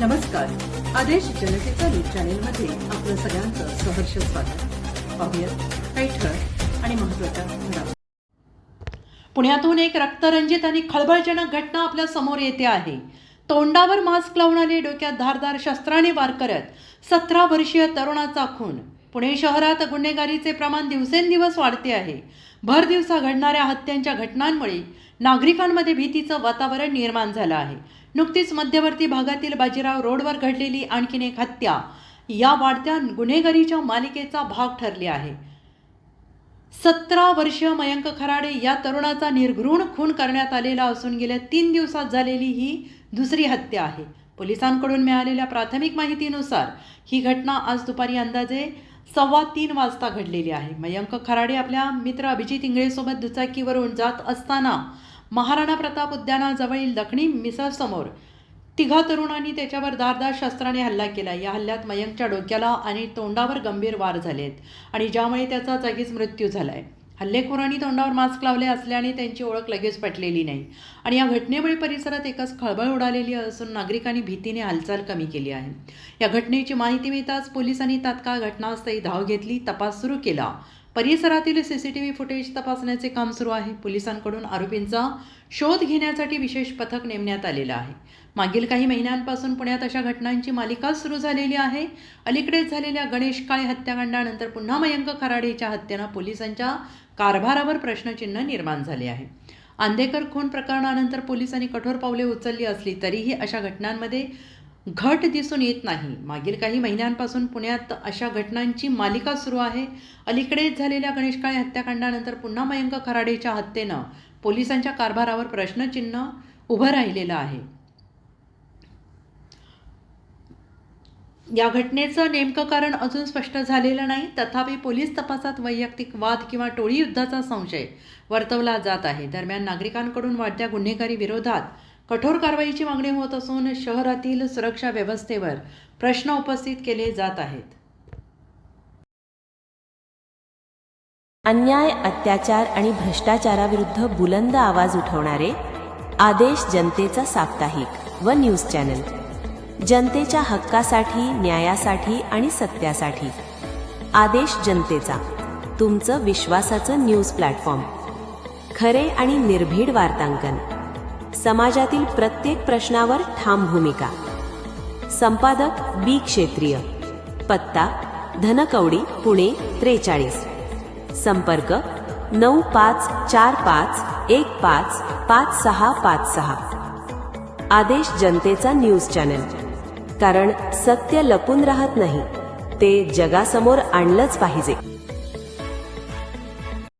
नमस्कार. आदेश जनतेचा न्यूज चॅनेलमध्ये आपलं सगळ्यांचं सहर्ष स्वागत. पाहूयात काही ठळक आणि महत्त्वाच्या घडामोडी. पुण्यातून एक रक्तरंजित आणि खळबळजनक घटना आपल्यासमोर येते आहे. तोंडावर मास्क लावून आले डोक्यात धारदार शस्त्राने वार करत सतरा वर्षीय तरुणाचा खून. पुणे शहरात गुन्हेगारीचे प्रमाण दिवसेंदिवस वाढते आहे. भर दिवसा घडणाऱ्या हत्यांच्या घटनांमुळे नागरिकांमध्ये भीतीचं वातावरण निर्माण झालं आहे. नुकतीच मध्यवर्ती भागातील बाजीराव रोडवर घडलेली आणखीन एक हत्या. या वाढत्या गुन्हेगारीच्या मालिकेचा भाग ठरली आहे. सतरा वर्षीय मयंक खराडे या तरुणाचा निर्घृण खून करण्यात आलेला असून गेल्या तीन दिवसात झालेली ही दुसरी हत्या आहे. पोलिसांकडून मिळालेल्या प्राथमिक माहितीनुसार ही घटना आज दुपारी अंदाजे सव्वा तीन वाजता घडलेली आहे. मयंक खराडे आपल्या मित्र अभिजित इंगळेसोबत दुचाकीवरून जात असताना महाराणा प्रताप उद्यानाजवळील दखणी मिसळसमोर. तिघा तरुणांनी त्याच्यावर धारदार शस्त्राने हल्ला केला. या हल्ल्यात मयंकच्या डोक्याला आणि तोंडावर गंभीर वार झालेत आणि ज्यामुळे त्याचा जागीच मृत्यू झालाय. हल्लेखोरांनी तोंडावर मास्क लावले असल्याने त्यांची ओळख लगेच पटलेली नाही. आणि या घटनेमुळे परिसरात एकच खळबळ उडालेली असून नागरिकांनी भीतीने हालचाल कमी केली आहे. या घटनेची माहिती मिळताच पोलिसांनी तात्काळ घटनास्थळी धाव घेतली तपास सुरू केला. परिसरातील C C T V footage तपासण्याचे काम सुरू आहे. पोलिसांकडून आरोपींचा शोध घेण्यासाठी विशेष पथक नेमण्यात आलेलं आहे. मागील काही महिन्यांपासून पुण्यात अशा घटनांची मालिका सुरू झालेली आहे. अलीकडेच झालेल्या गणेश काळे हत्याकांडानंतर पुन्हा मयंक खराडेच्या हत्येनं पोलिसांच्या कारभारावर प्रश्नचिन्ह निर्माण झाले आहे. आंदेकर खून प्रकरणानंतर पोलिसांनी कठोर पावले उचलली असली तरीही अशा घटनांमध्ये घट दिसून येत नाही. मागील काही महिन्यांपासून पुण्यात अशा घटनांची मालिका सुरू आहे. अलीकडेच झालेल्या गणेश काळे हत्याकांडानंतर पुन्हा मयंक खराडेच्या हत्येनं पोलिसांच्या कारभारावर प्रश्नचिन्ह उभं राहिलेलं आहे. या घटनेचं नेमकं कारण अजून स्पष्ट झालेलं नाही. तथापि पोलीस तपासात वैयक्तिक वाद किंवा टोळी युद्धाचा संशय वर्तवला जात आहे. दरम्यान नागरिकांकडून वाढत्या गुन्हेगारी विरोधात कठोर कारवाईची मागणी होत असून शहरातील सुरक्षा व्यवस्थेवर प्रश्न उपस्थित केले जात आहेत. अन्याय अत्याचार आणि भ्रष्टाचाराविरुद्ध बुलंद आवाज उठवणारे आदेश जनतेचा साप्ताहिक व न्यूज चॅनल. जनतेच्या हक्कासाठी न्यायासाठी आणि सत्यासाठी. आदेश जनतेचा. तुमचं विश्वासाचं न्यूज प्लॅटफॉर्म. खरे आणि निर्भीड वार्तांकन. समाजातील प्रत्येक प्रश्नावर ठाम भूमिका. संपादक बी क्षेत्रीय. पत्ता धनकवडी पुणे त्रेचाळीस. संपर्क नऊ पाच चार पाच एक पाच पाच सहा पाच सहा. आदेश जनतेचा न्यूज चॅनल. कारण सत्य लपून राहत नाही ते जगासमोर आणलंच पाहिजे.